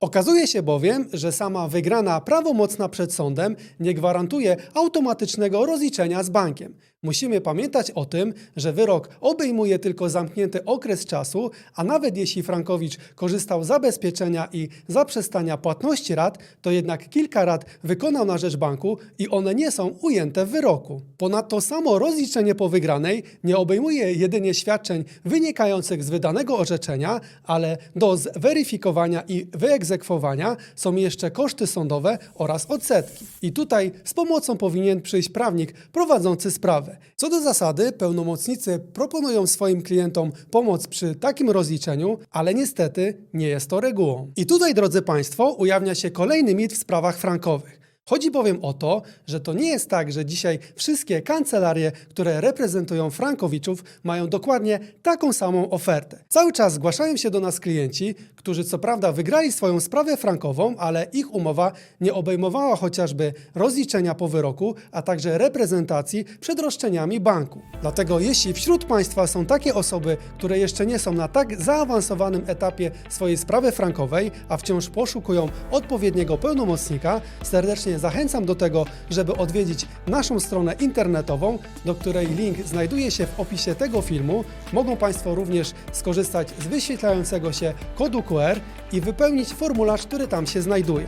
Okazuje się bowiem, że sama wygrana prawomocna przed sądem nie gwarantuje automatycznego rozliczenia z bankiem. Musimy pamiętać o tym, że wyrok obejmuje tylko zamknięty okres czasu, a nawet jeśli Frankowicz korzystał z zabezpieczenia i zaprzestania płatności rat, to jednak kilka rat wykonał na rzecz banku i one nie są ujęte w wyroku. Ponadto samo rozliczenie po wygranej nie obejmuje jedynie świadczeń wynikających z wydanego orzeczenia, ale do zweryfikowania i wyegzekwowania są jeszcze koszty sądowe oraz odsetki. I tutaj z pomocą powinien przyjść prawnik prowadzący sprawę. Co do zasady, pełnomocnicy proponują swoim klientom pomoc przy takim rozliczeniu, ale niestety nie jest to regułą. I tutaj, drodzy Państwo, ujawnia się kolejny mit w sprawach frankowych. Chodzi bowiem o to, że to nie jest tak, że dzisiaj wszystkie kancelarie, które reprezentują Frankowiczów, mają dokładnie taką samą ofertę. Cały czas zgłaszają się do nas klienci, którzy co prawda wygrali swoją sprawę frankową, ale ich umowa nie obejmowała chociażby rozliczenia po wyroku, a także reprezentacji przed roszczeniami banku. Dlatego jeśli wśród Państwa są takie osoby, które jeszcze nie są na tak zaawansowanym etapie swojej sprawy frankowej, a wciąż poszukują odpowiedniego pełnomocnika, serdecznie zachęcam do tego, żeby odwiedzić naszą stronę internetową, do której link znajduje się w opisie tego filmu. Mogą Państwo również skorzystać z wyświetlającego się kodu QR i wypełnić formularz, który tam się znajduje.